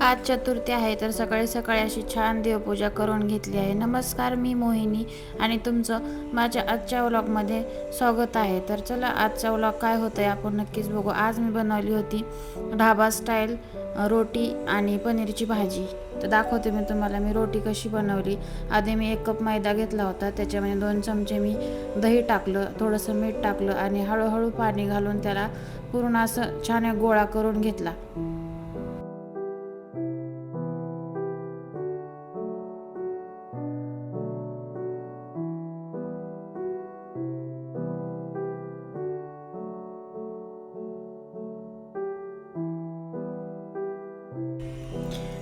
आज चतुर्थी आहे तर सकाळी सकाळी अशी छान देवपूजा करून घेतली आहे. नमस्कार मी मोहिनी आणि तुमचं माझ्या आजच्या व्लॉगमध्ये स्वागत आहे. तर चला आजचा व्लॉग काय होतं आहे आपण नक्कीच बघू. आज मी बनवली होती ढाबा स्टाईल रोटी आणि पनीरची भाजी. तर दाखवते मी तुम्हाला मी रोटी कशी बनवली. आधी मी एक कप मैदा घेतला होता त्याच्यामध्ये दोन चमचे मी दही टाकलं थोडंसं मीठ टाकलं आणि हळूहळू पाणी घालून त्याला पूर्ण असं छान गोळा करून घेतला.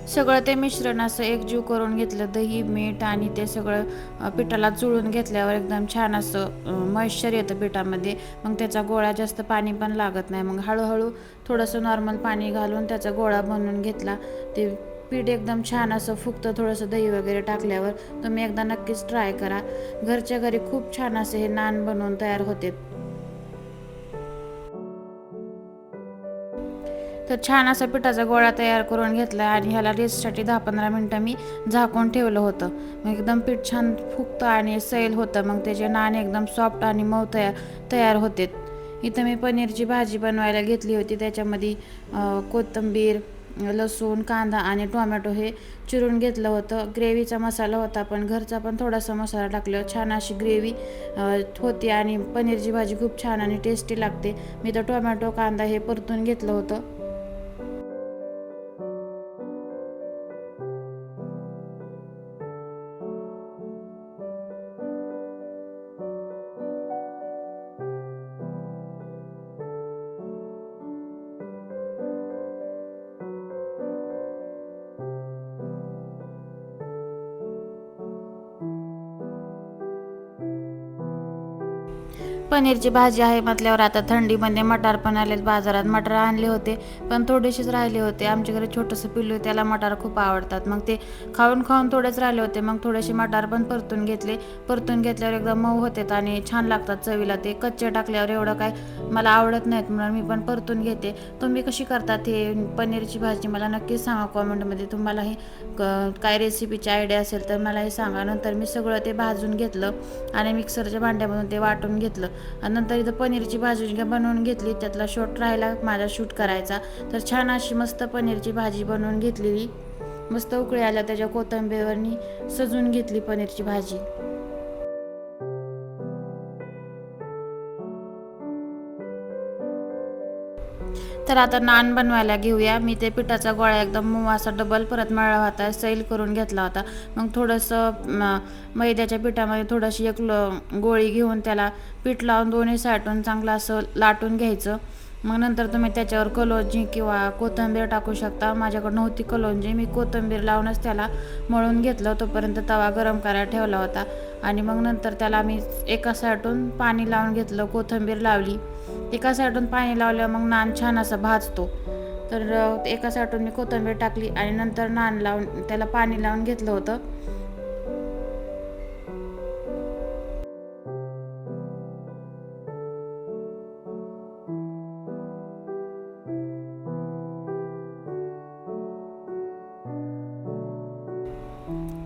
सगळं ते मिश्रण असं एकजीव करून घेतलं दही मीठ आणि ते सगळं पिठाला चुळून घेतल्यावर एकदम छान असं मॉइश्चर येतं पिठामध्ये. मग त्याचा गोळा जास्त पाणी पण लागत नाही. मग हळूहळू थोडंसं नॉर्मल पाणी घालून त्याचा गोळा बनवून घेतला. ते पीठ एकदम छान असं फुगतं थोडंसं दही वगैरे टाकल्यावर तुम्ही एकदा नक्कीच ट्राय करा. घरच्या घरी खूप छान असे हे नान बनवून तयार होते. तर छान असा पिठाचा गोळा तयार करून घेतला आणि ह्याला रेस्टसाठी दहा पंधरा मिनटं मी झाकून ठेवलं होतं. मग एकदम पीठ छान फुगतं आणि सैल होतं. मग त्याचे नाणे एकदम सॉफ्ट आणि मऊ तयार तयार होते. इथं मी पनीरची भाजी बनवायला घेतली होती. त्याच्यामध्ये कोथिंबीर लसूण कांदा आणि टोमॅटो हे चिरून घेतलं होतं. ग्रेव्हीचा मसाला होता पण घरचा पण थोडासा मसाला टाकला छान अशी ग्रेव्ही होती आणि पनीरची भाजी खूप छान आणि टेस्टी लागते. मी तर टोमॅटो कांदा हे परतून घेतलं होतं. पनीरची भाजी आहे म्हटल्यावर आता थंडीमध्ये म्हणजे मटार पण आलेत बाजारात. मटार आणले होते पण थोडेसेच राहिले होते. आमच्या घरी छोटंसं पिल्लू त्याला मटार खूप आवडतात. मग ते खाऊन खाऊन थोडेच राहिले होते. मग थोडेसे मटार पण परतून घेतले. परतून घेतल्यावर एकदम मऊ होतात आणि छान लागतात चवीला. ते कच्चे टाकल्यावर एवढं काय मला आवडत नाहीत म्हणून मी पण परतून घेते. तुम्ही कशी करतात हे पनीरची भाजी? मला नक्कीच सांगा कॉमेंटमध्ये. तुम्हाला हे क- काय रेसिपीची आयडिया असेल तर मला हे सांगा. नंतर मी सगळं ते भाजून घेतलं आणि मिक्सरच्या भांड्यामधून ते वाटून घेतलं. आणि नंतर इथं पनीरची भाजी बनवून घेतली त्यातला शॉट राहिला माझा शूट करायचा. तर छान अशी मस्त पनीरची भाजी बनवून घेतलेली. मस्त उकळी आल्या त्याच्या कोथिंबीरवरनी सजून घेतली पनीरची भाजी. तर आता नान बनवायला घेऊया. मी ते पिठाचा गोळा एकदम मऊ असा डबल परत मळला होता. सैल करून घेतला होता. मग थोडंसं मैद्याच्या पिठामध्ये थोडीशी एक ल- गोळी घेऊन त्याला पीठ लावून दोन्ही साईडून चांगलं असं लाटून घ्यायचं. मग नंतर तुम्ही त्याच्यावर कलोंजी किंवा कोथिंबीर टाकू शकता. माझ्याकडं नव्हती कलोंजी. मी कोथिंबीर लावूनच त्याला मळून घेतलं. तोपर्यंत तवा गरम करायला ठेवला होता. आणि मग नंतर त्याला मी एका साठून पाणी लावून घेतलं. कोथिंबीर लावली. एका साईडून पाणी लावल्यावर मग नान छान असा भाजतो. तर एका साईडून मी कोथिंबीर टाकली आणि नंतर नान लावून त्याला पाणी लावून घेतलं होतं.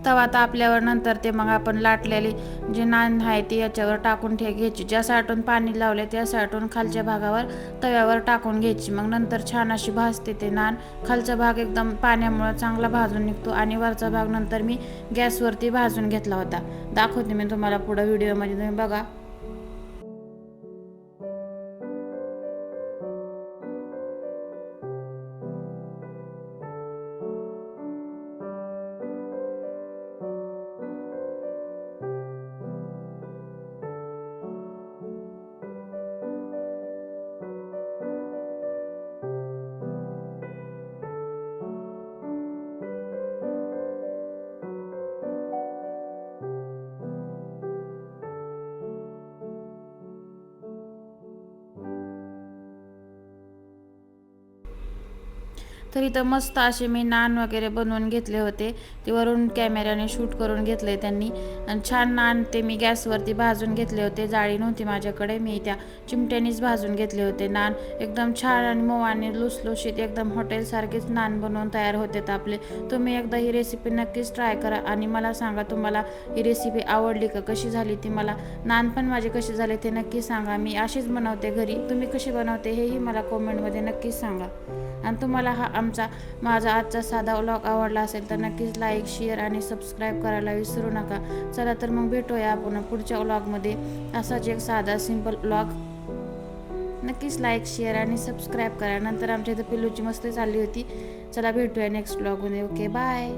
तवा तापल्यावर नंतर ते मग आपण लाटलेली जे नान आहे ते याच्यावर टाकून ठे घ्यायची. ज्या साठून पाणी लावले त्या साठून खालच्या भागावर तव्यावर टाकून घ्यायची. मग नंतर छान अशी भाजते ते नान. खालचा भाग एकदम पाण्यामुळं चांगला भाजून निघतो आणि वरचा भाग नंतर मी गॅसवरती भाजून घेतला होता. दाखवते मी तुम्हाला पुढं व्हिडिओमध्ये तुम्ही बघा. तर इथं मस्त असे मी नान वगैरे बनवून घेतले होते. ते वरून कॅमेऱ्याने शूट करून घेतले त्यांनी. आणि छान नान ते मी गॅसवरती भाजून घेतले होते. जाळी नव्हती माझ्याकडे. मी त्या चिमट्यानीच भाजून घेतले होते नान. एकदम छान आणि मऊ आणि लुसलुशीत एकदम हॉटेलसारखेच नान बनवून तयार होते आपले. तुम्ही एकदा ही रेसिपी नक्कीच ट्राय करा आणि मला सांगा तुम्हाला ही रेसिपी आवडली का? कशी झाली ती मला? नान पण माझे कसे झाले ते नक्की सांगा. मी अशीच बनवते घरी. तुम्ही कशी बनवते हेही मला कॉमेंटमध्ये नक्कीच सांगा. आणि तुम्हाला हा आमचा माझा आजचा साधा व्लॉग आवडला असेल तर नक्कीच लाईक शेअर आणि सबस्क्राईब करायला विसरू नका. चला तर मग भेटूया आपण पुढच्या व्लॉगमध्ये असाच एक साधा सिंपल व्लॉग नक्कीच लाईक शेअर आणि सबस्क्राईब करा. नंतर आमच्या इथं पिल्लूची मस्ती चालली होती. चला भेटूया नेक्स्ट ब्लॉगमध्ये ओके बाय